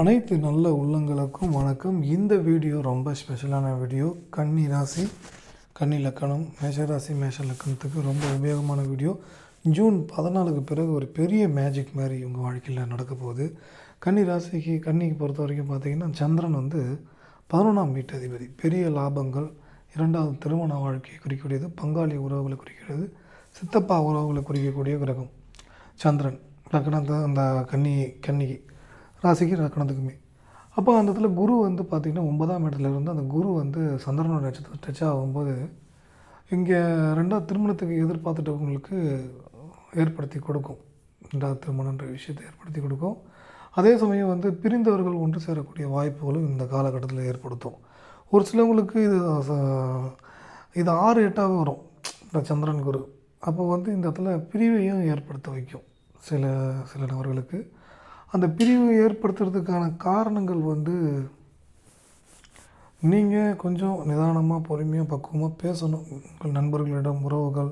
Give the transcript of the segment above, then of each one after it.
அனைத்து நல்ல உள்ளங்களுக்கும் வணக்கம். இந்த வீடியோ ரொம்ப ஸ்பெஷலான வீடியோ. கன்னி ராசி கன்னி லக்கணம் மேஷ ராசி மேஷ லக்கணத்துக்கு ரொம்ப உபயோகமான வீடியோ. ஜூன் பதினாலுக்கு பிறகு ஒரு பெரிய மேஜிக் மாதிரி உங்கள் வாழ்க்கையில் நடக்க போகுது. கன்னி ராசிக்கு கன்னிக்கு பொறுத்த வரைக்கும் பார்த்தீங்கன்னா சந்திரன் வந்து பதினொன்றாம் வீட்டு அதிபதி பெரிய லாபங்கள் இரண்டாவது திருமண வாழ்க்கையை குறிக்கக்கூடியது பங்காளி உறவுகளை குறிக்கிறது சித்தப்பா உறவுகளை குறிக்கக்கூடிய கிரகம். சந்திரன் லக்னத்தை அந்த கன்னி கன்னிக்கு ராசிக்கு லக்னத்துக்குமே அப்போ அந்த இடத்துல குரு வந்து பார்த்திங்கன்னா ஒன்பதாம் இடத்துல இருந்து அந்த குரு வந்து சந்திரனோட நட்சத்திரம் டச் ஆகும்போது இங்கே ரெண்டாவது திருமணத்துக்கு எதிர்பார்த்துட்டவங்களுக்கு ஏற்படுத்தி கொடுக்கும். ரெண்டாவது திருமணன்ற விஷயத்தை ஏற்படுத்தி கொடுக்கும். அதே சமயம் வந்து பிரிந்தவர்கள் ஒன்று சேரக்கூடிய வாய்ப்புகளும் இந்த காலகட்டத்தில் ஏற்படுத்தும். ஒரு சிலவங்களுக்கு இது இது ஆறு எட்டாக வரும். இந்த சந்திரன் குரு. அப்போ வந்து இந்த இடத்துல பிரிவையும் ஏற்படுத்த வைக்கும். சில சில நபர்களுக்கு. அந்த பிரிவு ஏற்படுத்துறதுக்கான காரணங்கள் வந்து நீங்கள் கொஞ்சம் நிதானமாக பொறுமையாக பக்குவமாக பேசணும். உங்கள் நண்பர்களிடம் உறவுகள்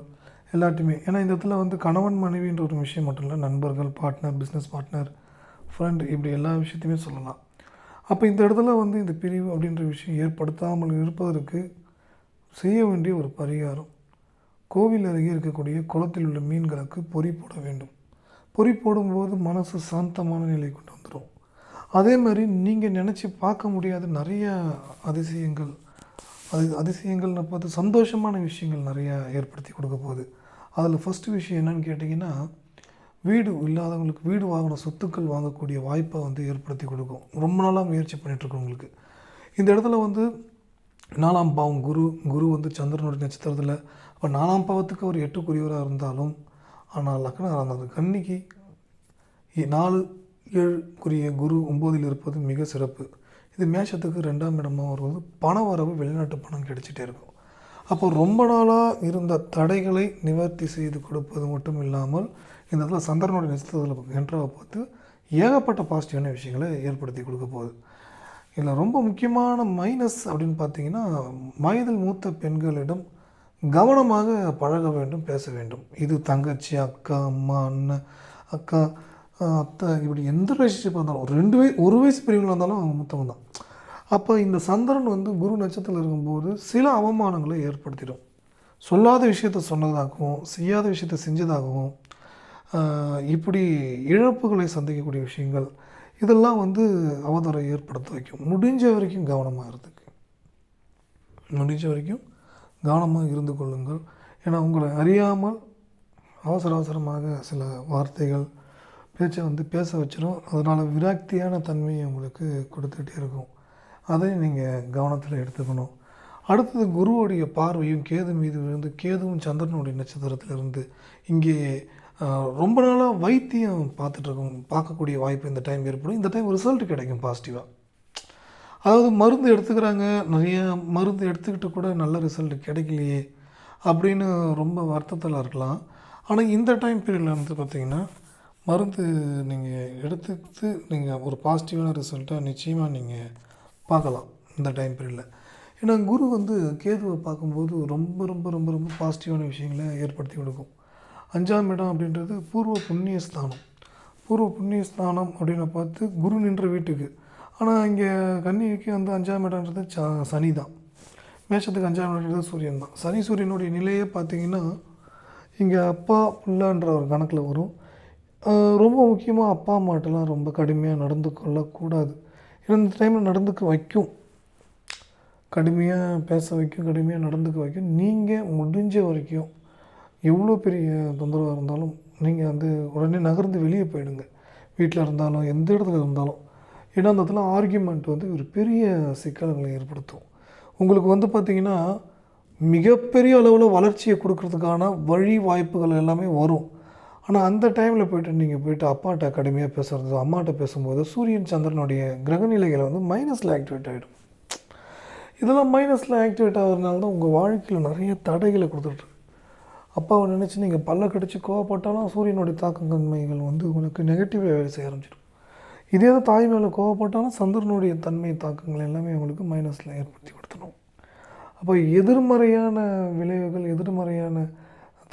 எல்லாத்தையுமே. ஏன்னா இந்த இடத்துல வந்து கணவன் மனைவின்ற ஒரு விஷயம் மட்டும் இல்லை நண்பர்கள் பார்ட்னர் பிஸ்னஸ் பார்ட்னர் ஃப்ரெண்ட் இப்படி எல்லா விஷயத்தையுமே சொல்லலாம். அப்போ இந்த இடத்துல வந்து இந்த பிரிவு அப்படின்ற விஷயம் ஏற்படுத்தாமல் இருப்பதற்கு செய்ய வேண்டிய ஒரு பரிகாரம். கோவில் அருகே இருக்கக்கூடிய குளத்தில் உள்ள மீன்களுக்கு பொறி போட வேண்டும். பொறி போடும்போது மனசு சாந்தமான நிலை கொண்டு வந்துடும். அதே மாதிரி நீங்கள் நினச்சி பார்க்க முடியாத நிறைய அதிசயங்கள் அது அதிசயங்கள்னு பார்த்து சந்தோஷமான விஷயங்கள் நிறையா ஏற்படுத்தி கொடுக்க போகுது. அதில் ஃபஸ்ட்டு விஷயம் என்னன்னு கேட்டிங்கன்னா வீடு இல்லாதவங்களுக்கு வீடு வாங்கின சொத்துக்கள் வாங்கக்கூடிய வாய்ப்பை வந்து ஏற்படுத்தி கொடுக்கும். ரொம்ப நாளாக முயற்சி பண்ணிகிட்ருக்கவங்களுக்கு இந்த இடத்துல வந்து நாலாம் பாவம் குரு குரு வந்து சந்திரனுடைய நட்சத்திரத்தில் அப்போ நாலாம் பாவத்துக்கு ஒரு எட்டுக்குரியவராக இருந்தாலும் ஆனால் லக்னம் அந்த கன்னிக்கு நாலு ஏழுக்குரிய குரு ஒம்போதில் இருப்பது மிக சிறப்பு. இது மேஷத்துக்கு ரெண்டாம் இடமாக வருவது பண வரவு வெளிநாட்டு பணம் கிடைச்சிட்டே இருக்கும். அப்போ ரொம்ப நாளாக இருந்த தடைகளை நிவர்த்தி செய்து கொடுப்பது மட்டும் இல்லாமல் இந்த இடத்துல சந்திரனுடைய நட்சத்திரத்தில் என்றாவை பார்த்து ஏகப்பட்ட பாசிட்டிவான விஷயங்களை ஏற்படுத்தி கொடுக்க போகுது. இதில் ரொம்ப முக்கியமான மைனஸ் அப்படின்னு பார்த்தீங்கன்னா வயதில் மூத்த பெண்களிடம் கவனமாக பழக வேண்டும் பேச வேண்டும். இது தங்கச்சி அக்கா அம்மா அண்ணன் அக்கா அத்தை இப்படி எந்த ரிலேஷன்ஷிப் இருந்தாலும் ஒரு ரெண்டு வயசு ஒரு வயசு பெரியவங்களா இருந்தாலும் அவங்க மூத்தவங்க தான் அப்போ இந்த சந்திரன் வந்து குரு நட்சத்திரத்தில் இருக்கும்போது சில அவமானங்களை ஏற்படுத்திடும். சொல்லாத விஷயத்த சொன்னதாகவும் செய்யாத விஷயத்த செஞ்சதாகவும் இப்படி இழப்புகளை சந்திக்கக்கூடிய விஷயங்கள் இதெல்லாம் வந்து அவதரை ஏற்படுத்த வைக்கும். முடிஞ்ச வரைக்கும் கவனமாக இருந்துக்கு. முடிஞ்ச வரைக்கும் கவனமாக இருந்து கொள்ளுங்கள். ஏன்னா உங்களை அறியாமல் அவசர அவசரமாக சில வார்த்தைகள் பேச்சை வந்து பேச வச்சிடும் அதனால் விராக்தியான தன்மையை உங்களுக்கு கொடுத்துட்டே இருக்கும். அதை நீங்கள் கவனத்தில் எடுத்துக்கணும். அடுத்தது குருவுடைய பார்வையும் கேது மீது விழுந்து கேதுவும் சந்திரனுடைய நட்சத்திரத்திலிருந்து இங்கே ரொம்ப நாளாக வைத்தியம் பார்த்துட்ருக்கோம் பார்க்கக்கூடிய வாய்ப்பு இந்த டைம் ஏற்படும். இந்த டைம் ரிசல்ட் கிடைக்கும் பாசிட்டிவாக அதாவது மருந்து எடுத்துக்கிறாங்க. நிறைய மருந்து எடுத்துக்கிட்டு கூட நல்ல ரிசல்ட் கிடைக்கலையே அப்படின்னு ரொம்ப வருத்தத்தில் இருக்கலாம். ஆனால் இந்த டைம் பீரியடில் வந்து பார்த்திங்கன்னா மருந்து நீங்கள் எடுத்துக்கிட்டு நீங்கள் ஒரு பாசிட்டிவான ரிசல்ட்டாக நிச்சயமாக நீங்கள் பார்க்கலாம் இந்த டைம் பீரியடில் ஏன்னா குரு வந்து கேதுவை பார்க்கும்போது ரொம்ப ரொம்ப ரொம்ப ரொம்ப பாசிட்டிவான விஷயங்களை ஏற்படுத்தி கொடுக்கும். அஞ்சாம் இடம் அப்படின்றது பூர்வ புண்ணிய ஸ்தானம் பூர்வ புண்ணிய ஸ்தானம் அப்படின்னு பார்த்து குரு நின்ற வீட்டுக்கு ஆனால் இங்கே கன்னிக்கு வந்து அஞ்சாம் இடம்ன்றது ச சனி தான் மேஷத்துக்கு அஞ்சாம் இடம்ன்றது சூரியன் தான் சனி சூரியனுடைய நிலையே பார்த்தீங்கன்னா இங்கே அப்பா பிள்ளைன்ற ஒரு கணக்கில் வரும். ரொம்ப முக்கியமாக அப்பா அம்மாட்டெல்லாம் ரொம்ப கடுமையாக நடந்து கொள்ளக்கூடாது. இந்த டைமில் நடந்துக்க வைக்கும். கடுமையாக பேச வைக்கும் கடுமையாக நடந்துக்க வைக்கும். நீங்கள் முடிஞ்ச வரைக்கும் எவ்வளோ பெரிய தொந்தரவாக இருந்தாலும் நீங்கள் வந்து உடனே நகர்ந்து வெளியே போயிடுங்க. வீட்டில் இருந்தாலும் எந்த இடத்துல இருந்தாலும். ஏன்னா அந்த இடத்துல ஆர்கியூமெண்ட் வந்து ஒரு பெரிய சிக்கல்களை ஏற்படுத்தும். உங்களுக்கு வந்து பார்த்திங்கன்னா மிகப்பெரிய அளவில் வளர்ச்சியை கொடுக்கறதுக்கான வழி வாய்ப்புகள் எல்லாமே வரும். ஆனால் அந்த டைமில் போயிட்டு நீங்கள் போய்ட்டு அப்பாட்ட கடுமையாக பேசுகிறது அம்மாட்ட பேசும்போது சூரியன் சந்திரனுடைய கிரகநிலைகளை வந்து மைனஸில் ஆக்டிவேட் ஆகிடும் இதெல்லாம் மைனஸில் ஆக்டிவேட் ஆகிறதுனால தான் உங்கள் வாழ்க்கையில் நிறைய தடைகளை கொடுத்துட்ருக்கு அப்பாவை நினச்சி நீங்கள் பல்ல கடிச்சு கோவப்பட்டாலும் சூரியனுடைய தாக்கங்கன்மைகள் வந்து உங்களுக்கு நெகட்டிவாக வேலை செய்ய ஆரம்பிச்சிடும். இதே தான் தாய் மேலே கோவப்பட்டாலும் சந்திரனுடைய தன்மை தாக்கங்கள் எல்லாமே அவங்களுக்கு மைனஸில் ஏற்படுத்தி கொடுத்துடும் அப்போ எதிர்மறையான விளைவுகள் எதிர்மறையான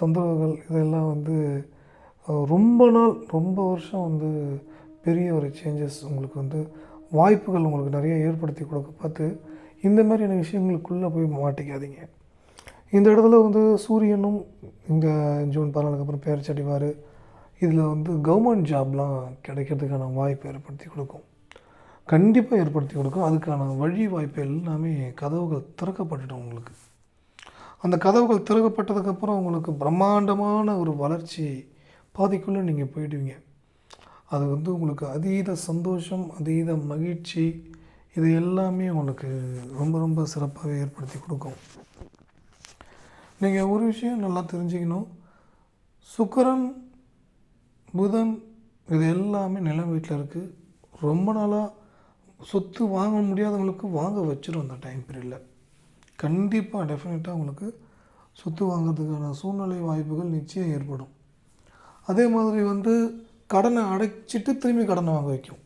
தொந்தரவுகள் இதெல்லாம் வந்து ரொம்ப நாள் ரொம்ப வருஷம் வந்து பெரிய ஒரு சேஞ்சஸ் உங்களுக்கு வந்து வாய்ப்புகள் உங்களுக்கு நிறைய ஏற்படுத்தி கொடுக்க பார்த்து இந்த மாதிரியான விஷயங்களுக்குள்ளே போய் மாட்டிக்காதீங்க. இந்த இடத்துல வந்து சூரியனும் இங்கே ஜூன் பதினாலுக்கு அப்புறம் பேர் சடிவார் இதில் வந்து கவர்மெண்ட் ஜாப்லாம் கிடைக்கிறதுக்கான வாய்ப்பை ஏற்படுத்தி கொடுக்கும். கண்டிப்பாக ஏற்படுத்தி கொடுக்கும். அதுக்கான வழி வாய்ப்பு எல்லாமே கதவுகள் திறக்கப்பட்டுடும் உங்களுக்கு. அந்த கதவுகள் திறக்கப்பட்டதுக்கப்புறம் உங்களுக்கு பிரம்மாண்டமான ஒரு வளர்ச்சி பாதிக்குள்ளே நீங்கள் போயிடுவீங்க. அது வந்து உங்களுக்கு அதீத சந்தோஷம் அதீத மகிழ்ச்சி இது எல்லாமே உங்களுக்கு ரொம்ப ரொம்ப சிறப்பாகவே ஏற்படுத்தி கொடுக்கும். நீங்கள் ஒரு விஷயம் நல்லா தெரிஞ்சுக்கணும். சுக்கரன் புதன் இது எல்லாமே நிலம் வீட்டில் இருக்குது ரொம்ப நாளாக சொத்து வாங்க முடியாதவங்களுக்கு வாங்க வச்சிடும் அந்த டைம் பீரியடில் கண்டிப்பாக டெஃபினட்டாக உங்களுக்கு சொத்து வாங்குறதுக்கான சூழ்நிலை வாய்ப்புகள் நிச்சயம் ஏற்படும். அதே மாதிரி வந்து கடனை அடைச்சிட்டு திரும்பி கடனை வாங்க வைக்கும்.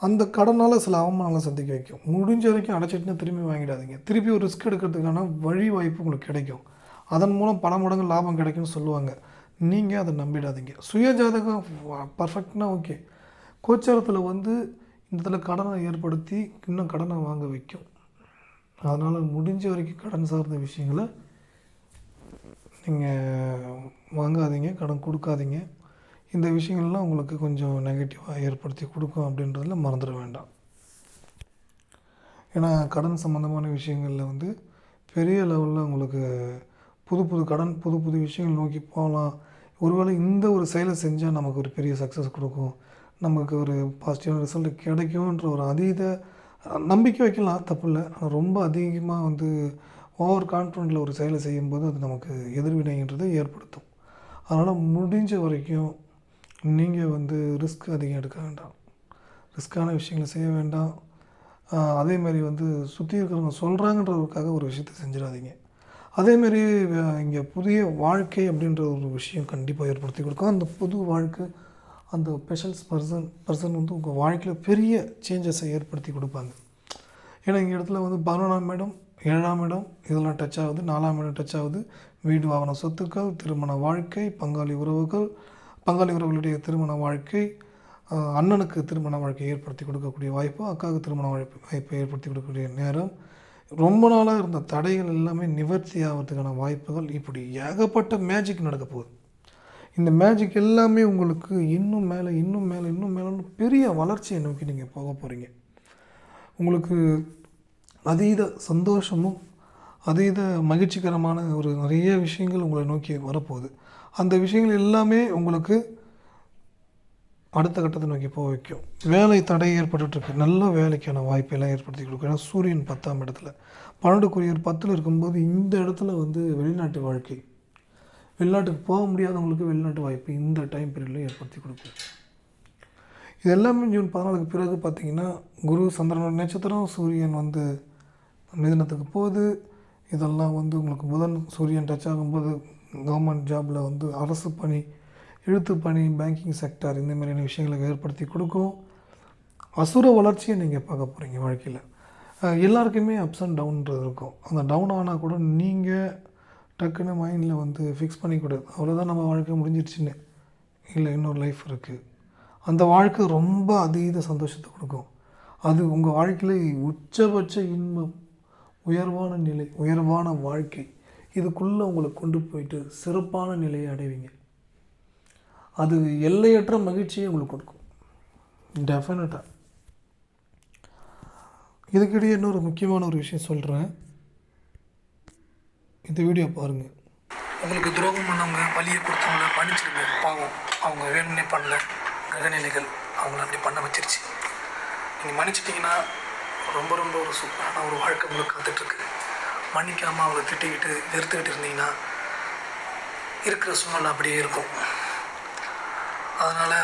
அந்த கடனால் சில அவமானங்களை சந்திக்க வைக்கும். முடிஞ்ச வரைக்கும் அடைச்சிட்டுனா திரும்பி வாங்கிடாதீங்க. திருப்பி ஒரு ரிஸ்க் எடுக்கிறதுக்கான வழி வாய்ப்பு உங்களுக்கு கிடைக்கும். அதன் மூலம் பல மடங்கு லாபம் கிடைக்கும்னு சொல்லுவாங்க. நீங்கள் அதை நம்பிடாதீங்க. சுய ஜாதகம் பர்ஃபெக்ட்னா ஓகே கோச்சாரத்தில் வந்து இந்த இடத்துல கடனை ஏற்படுத்தி இன்னும் கடனை வாங்க வைக்கும். அதனால் முடிஞ்ச வரைக்கும் கடன் சார்ந்த விஷயங்களை நீங்கள் வாங்காதீங்க கடன் கொடுக்காதீங்க. இந்த விஷயங்கள்லாம் உங்களுக்கு கொஞ்சம் நெகட்டிவாக ஏற்படுத்தி கொடுக்கும் அப்படின்றதுல மறந்துட வேண்டாம். ஏன்னா கடன் சம்மந்தமான விஷயங்களில் வந்து பெரிய லெவலில் உங்களுக்கு புது புது கடன் புது புது விஷயங்கள் நோக்கி போகலாம். ஒருவேளை இந்த ஒரு செயலை செஞ்சால் நமக்கு ஒரு பெரிய சக்ஸஸ் கொடுக்கும். நமக்கு ஒரு பாசிட்டிவான ரிசல்ட் கிடைக்கும்ன்ற ஒரு அதீத நம்பிக்கை வைக்கலாம் தப்பு இல்லை ஆனால் ரொம்ப அதிகமாக வந்து ஓவர் கான்ஃபிடென்ட்டில் ஒரு செயலை செய்யும்போது அது நமக்கு எதிர்வினைன்றதை ஏற்படுத்தும். அதனால் முடிஞ்ச வரைக்கும் நீங்கள் வந்து ரிஸ்க் அதிகம் எடுக்க வேண்டாம். ரிஸ்க்கான விஷயங்களை செய்ய வேண்டாம். அதேமாதிரி அதே மாதிரி வந்து சுற்றி இருக்கிறவங்க சொல்கிறாங்கன்றதுக்காக ஒரு விஷயத்தை செஞ்சிடாதீங்க. அதேமாரி இங்கே புதிய வாழ்க்கை அப்படின்ற ஒரு விஷயம் கண்டிப்பாக ஏற்படுத்தி கொடுக்கும். அந்த புது வாழ்க்கை அந்த ஸ்பெஷல்ஸ் பர்சன் பர்சன் வந்து உங்கள் வாழ்க்கையில் பெரிய சேஞ்சஸை ஏற்படுத்தி கொடுப்பாங்க. ஏன்னா இங்கே இடத்துல வந்து பதினொன்றாம் இடம் ஏழாம் இடம் இதெல்லாம் டச் ஆகுது நாலாம் இடம் டச் ஆகுது. வீடு வாகன சொத்துக்கள் திருமண வாழ்க்கை பங்காளி உறவுகள் பங்காளி உறவுகளுடைய திருமண வாழ்க்கை அண்ணனுக்கு திருமண வாழ்க்கை ஏற்படுத்தி கொடுக்கக்கூடிய வாய்ப்பு அக்காவுக்கு திருமண வாய்ப்பு வாய்ப்பை ஏற்படுத்தி கொடுக்கக்கூடிய நேரம் ரொம்ப நாளாக இருந்த தடைகள் எல்லாமே நிவர்த்தி ஆகிறதுக்கான வாய்ப்புகள் இப்படி ஏகப்பட்ட மேஜிக் நடக்க போகுது. இந்த மேஜிக் எல்லாமே உங்களுக்கு இன்னும் மேலே இன்னும் மேலே இன்னும் மேலே பெரிய வளர்ச்சியை நோக்கி நீங்கள் போக போகிறீங்க உங்களுக்கு அதீத சந்தோஷமும் அதீத மகிழ்ச்சிகரமான ஒரு நிறைய விஷயங்கள் உங்களை நோக்கி வரப்போகுது. அந்த விஷயங்கள் எல்லாமே உங்களுக்கு அடுத்த கட்டத்தை நோக்கி போக வைக்கும். வேலை தடை ஏற்பட்டுருக்கு நல்ல வேலைக்கான வாய்ப்பெல்லாம் ஏற்படுத்தி கொடுக்கும். ஏன்னா சூரியன் பத்தாம் இடத்துல. பன்னெண்டுக்குரியர் பத்தில் இருக்கும்போது இந்த இடத்துல வந்து வெளிநாட்டு வாழ்க்கை வெளிநாட்டுக்கு போக முடியாதவங்களுக்கு வெளிநாட்டு வாய்ப்பு இந்த டைம் பீரியடில் ஏற்படுத்தி கொடுக்கும். இது எல்லாமே ஜூன் பதினாலுக்கு பிறகு பார்த்திங்கன்னா குரு சந்திரனோட நட்சத்திரம் சூரியன் வந்து மிதனத்துக்கு போகுது. இதெல்லாம் வந்து உங்களுக்கு புதன் சூரியன் டச் ஆகும்போது கவர்மெண்ட் ஜாபில் வந்து அரசு பணி எழுத்து பணி பேங்கிங் செக்டார் இந்த மாதிரியான விஷயங்களை ஏற்படுத்தி கொடுக்கும் அசுர வளர்ச்சியை நீங்கள் பார்க்க போகிறீங்க வாழ்க்கையில். எல்லாருக்குமே அப்ஸ் அண்ட் டவுன்ன்றது இருக்கும். அந்த டவுன் ஆனால் கூட நீங்கள் டக்குன்னு மைண்டில் வந்து ஃபிக்ஸ் பண்ணிக்கூடாது அவ்வளோதான் நம்ம வாழ்க்கை முடிஞ்சிடுச்சுன்னு இல்லை இன்னொரு லைஃப் இருக்குது அந்த வாழ்க்கை ரொம்ப அதீத சந்தோஷத்தை கொடுக்கும். அது உங்கள் வாழ்க்கையில் உச்சபட்ச இன்பம் உயர்வான நிலை உயர்வான வாழ்க்கை. இதுக்குள்ளே உங்களை கொண்டு போயிட்டு சிறப்பான நிலையை அடைவீங்க. அது எல்லையற்ற மகிழ்ச்சியை உங்களுக்கு கொடுக்கும். டெஃபினட்டாக இதுக்கிடையே இன்னொரு முக்கியமான ஒரு விஷயம் சொல்கிறேன் இந்த வீடியோ பாருங்கள் உங்களுக்கு துரோகம் பண்ணவங்க வழியை கொடுத்தவங்கள மன்னிச்சிருங்க பாவம். அவங்க வேணும்னே பண்ணல. கிரகநிலைகள் அவங்கள அப்படி பண்ண வச்சிருச்சு. நீங்கள் மன்னிச்சிட்டிங்கன்னா ரொம்ப ரொம்ப ஒரு சூப்பரான ஒரு வாழ்க்கை உங்களுக்கு காத்துட்ருக்கு. மன்னிக்காமல் அவங்கள திட்டிக்கிட்டு வெறுத்துக்கிட்டு இருந்தீங்கன்னா இருக்கிற சூழ்நிலை அப்படியே இருக்கும். அதனால்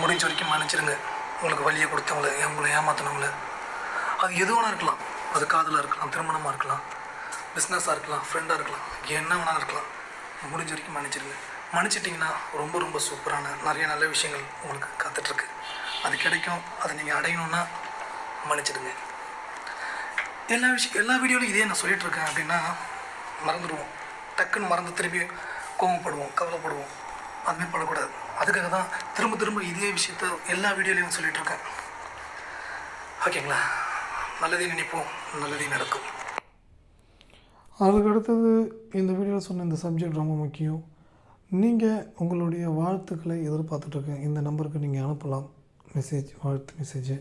முடிஞ்ச வரைக்கும் மன்னிச்சிருங்க உங்களுக்கு வழியை கொடுத்தவங்கள உங்களை ஏமாத்தினவங்கள. அது எது வேணா இருக்கலாம். அது காதலாக இருக்கலாம் திருமணமாக இருக்கலாம் பிஸ்னஸாக இருக்கலாம் ஃப்ரெண்டாக இருக்கலாம் என்ன வேணாலும் இருக்கலாம். முடிஞ்ச வரைக்கும் மன்னிச்சிருங்க மன்னிச்சிட்டிங்கன்னா ரொம்ப ரொம்ப சூப்பரான நிறைய நல்ல விஷயங்கள் உங்களுக்கு காத்துட்ருக்கு. அது கிடைக்கும். அதை நீங்கள் அடையணும்னா மன்னிச்சிடுங்க. எல்லா விஷயம் எல்லா வீடியோலையும் இதே நான் சொல்லிகிட்ருக்கேன் அப்படின்னா மறந்துடுவோம். டக்குன்னு மறந்து திருப்பி கோவப்படுவோம் கவலைப்படுவோம். அதுமாதிரி பண்ணக்கூடாது அதுக்காக தான் திரும்ப திரும்ப இதே விஷயத்த எல்லா வீடியோலையும் சொல்லிட்டு இருக்கேன் ஓகேங்களா? நல்லதே நினைப்போம். நல்லதே நடக்கும். அதுக்கு அடுத்தது இந்த வீடியோவில் சொன்ன இந்த சப்ஜெக்ட் ரொம்ப முக்கியம். நீங்கள் உங்களுடைய வாழ்த்துக்களை எதிர்பார்த்துட்ருக்கேன் இந்த நம்பருக்கு நீங்கள் அனுப்பலாம். மெசேஜ் வாழ்த்து மெசேஜை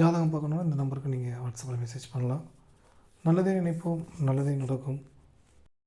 ஜாதகம் பார்க்கணுன்னா இந்த நம்பருக்கு நீங்கள் வாட்ஸ்அப்பில் மெசேஜ் பண்ணலாம். நல்லதே நினைப்போம். நல்லதே நடக்கும்.